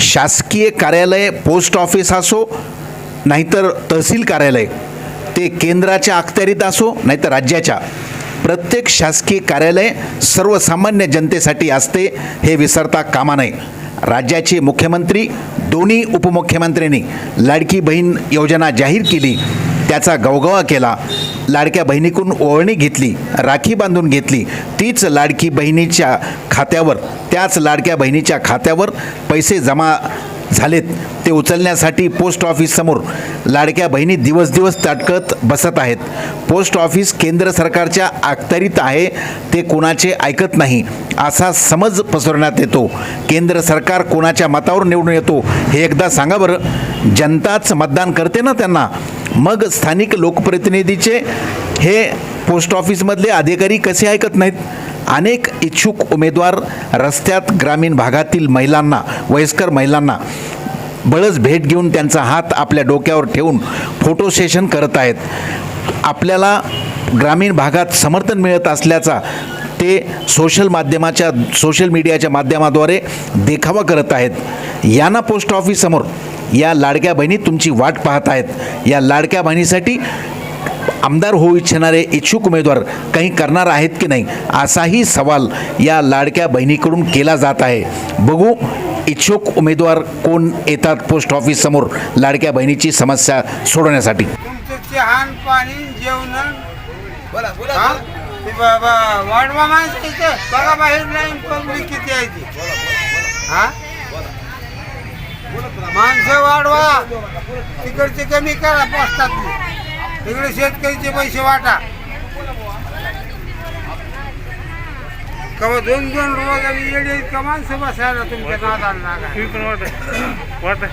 शासकीय कार्यालय post office असो नाहीतर तहसील कार्यालय ते केंद्राच्या अखत्यारीत असो नाहीतर राज्याच्या. प्रत्येक शासकीय कार्यालय सर्वसामान्य जनतेसाठी असते हे विसरता कामा नये. राज्याचे मुख्यमंत्री दोन्ही उपमुख्यमंत्र्यांनी लाडकी बहीण योजना जाहीर केली त्याचा गवगवा केला लाडक्या बहिणीकडून ओळणी घेतली राखी बांधून घेतली तीच लाडकी बहिणीच्या खात्यावर त्याच लाडक्या बहिणीच्या खात्यावर पैसे जमा झालेत. ते उचलण्यासाठी पोस्ट ऑफिससमोर लाडक्या बहिणी दिवस दिवस तटकत बसत आहेत. पोस्ट ऑफिस केंद्र सरकारच्या अखत्यारीत आहे ते कोणाचे ऐकत नाही असा समज पसरवण्यात येतो. केंद्र सरकार कोणाच्या मतावर निवडून येतो हे एकदा सांगा बरं. जनताच मतदान करते ना त्यांना. मग स्थानिक लोकप्रतिनिधीचे हे पोस्ट ऑफिसमधले अधिकारी कसे ऐकत नाहीत? अनेक इच्छुक उमेदवार रस्त्यात ग्रामीण भागातील महिलांना वयस्कर महिलांना बळच भेट घेऊन त्यांचा हात आपल्या डोक्यावर ठेवून फोटो सेशन करत आहेत. आपल्याला ग्रामीण भागात समर्थन मिळत असल्याचा ते सोशल माध्यमाच्या सोशल मीडियाच्या माध्यमाद्वारे देखावा करत आहेत. यांना पोस्ट ऑफिससमोर या लाडक्या बहिणी तुमची वाट पाहत आहेत. या लाडक्या बहिणीसाठी आमदार होऊ इच्छिणारे इच्छुक उमेदवार काही करणार आहेत की नाही असाही सवाल या लाडक्या बहिणीकडून केला जात आहे. बघू इच्छुक उमेदवार कोण येतात पोस्ट ऑफिस समोर लाडक्या बहिणीची समस्या सोडवण्यासाठी? तुमचं माणसं वाढवा. तिकडचे कमी करा पोस्टात. तिकडे शेतकरीचे पैसे वाटा. कवा दोन दोन रोज आणि येडे इतका माणसं बसायला तुमच्या नादाला लागा. वाट.